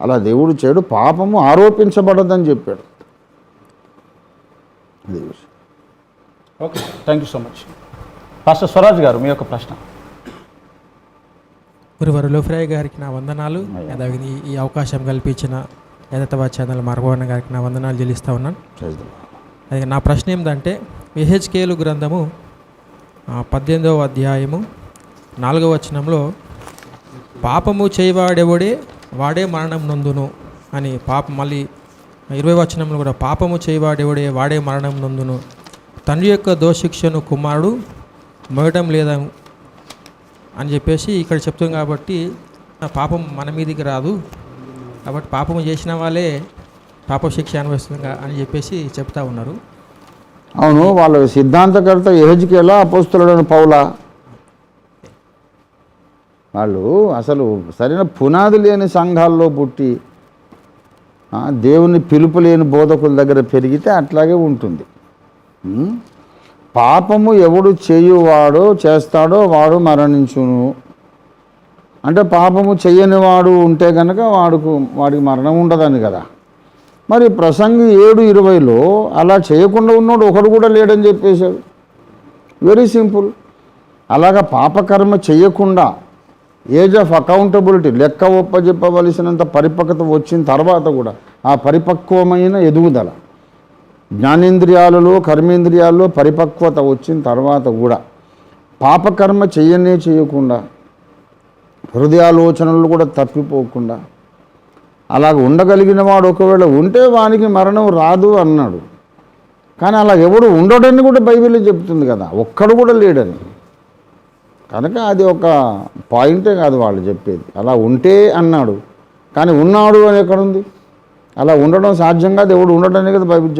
అలా దేవుడు చేయడు పాపము ఆరోపించబడదని చెప్పాడు. అది. Okay thank you so much pastor Swaraj గారు మీ యొక్క ప్రశ్న. గురువారు లోఫ్రాయ్ గారికి నా వందనాలు. అదేవిధంగా ఈ- అవకాశం కల్పించిన ఎదతవా ఛానల్ మార్గవన్న గారికి నా వందనాలు చెల్లిస్తూ ఉన్నాను. చేద్దాం. అది నా ప్రశ్న ఏంటంటే విహెచ్కేలు గ్రంథము పద్దెనిమిదవ అధ్యాయము నాలుగవ వచనంలో పాపము చేయవాడెవడే వాడే మరణం నందును అని పాప మళ్ళీ ఇరవై వచనంలో కూడా పాపము చేయవాడెవడే వాడే మరణం నందును. తండ్రి యొక్క దోశిక్షను కుమారుడు మోయడం లేదా అని చెప్పేసి ఇక్కడ చెప్తాం కాబట్టి ఆ పాపం మన మీదికి రాదు. కాబట్టి పాపం చేసిన వాళ్ళే పాపశిక్ష అనుభవిస్తుంది అని చెప్పేసి చెప్తా ఉన్నారు. అవును వాళ్ళ సిద్ధాంతకర్త ఎహెజ్కేలా అపోస్తులను పౌలా వాళ్ళు అసలు సరైన పునాది లేని సంఘాల్లో పుట్టి దేవుని పిలుపు లేని బోధకుల దగ్గర పెరిగితే అట్లాగే ఉంటుంది. పాపము ఎవడు చేయువాడో చేస్తాడో వాడు మరణించును. అంటే పాపము చెయ్యని వాడు ఉంటే కనుక వాడుకు వాడికి మరణం ఉండదని కదా. మరి ప్రసంగి ఏడు ఇరవైలో అలా చేయకుండా ఉన్నాడు ఒకడు కూడా లేడని చెప్పేశాడు. వెరీ సింపుల్ అలాగా పాపకర్మ చేయకుండా ఏజ్ ఆఫ్ అకౌంటబిలిటీ లెక్క ఒప్పజెప్పవలసినంత పరిపక్వత వచ్చిన తర్వాత కూడా ఆ పరిపక్వమైన ఎదుగుదల. జ్ఞానేంద్రియాలలో కర్మేంద్రియాల్లో పరిపక్వత వచ్చిన తర్వాత కూడా పాపకర్మ చేయనే చేయకుండా హృదయాలోచనలు కూడా తప్పిపోకుండా అలాగ ఉండగలిగిన వాడు ఒకవేళ ఉంటే వానికి మరణం రాదు అన్నాడు. కానీ అలా ఎవడు ఉండడని కూడా బైబిల్ చెప్తుంది కదా ఒక్కడు కూడా లేడని. కనుక అది ఒక పాయింటే కాదు వాళ్ళు చెప్పేది. అలా ఉంటే అన్నాడు. కానీ ఉన్నాడు అని ఎక్కడుంది? అలా ఉండడం సాధ్యంగా దేవుడు ఉండడనే కదా బైబిల్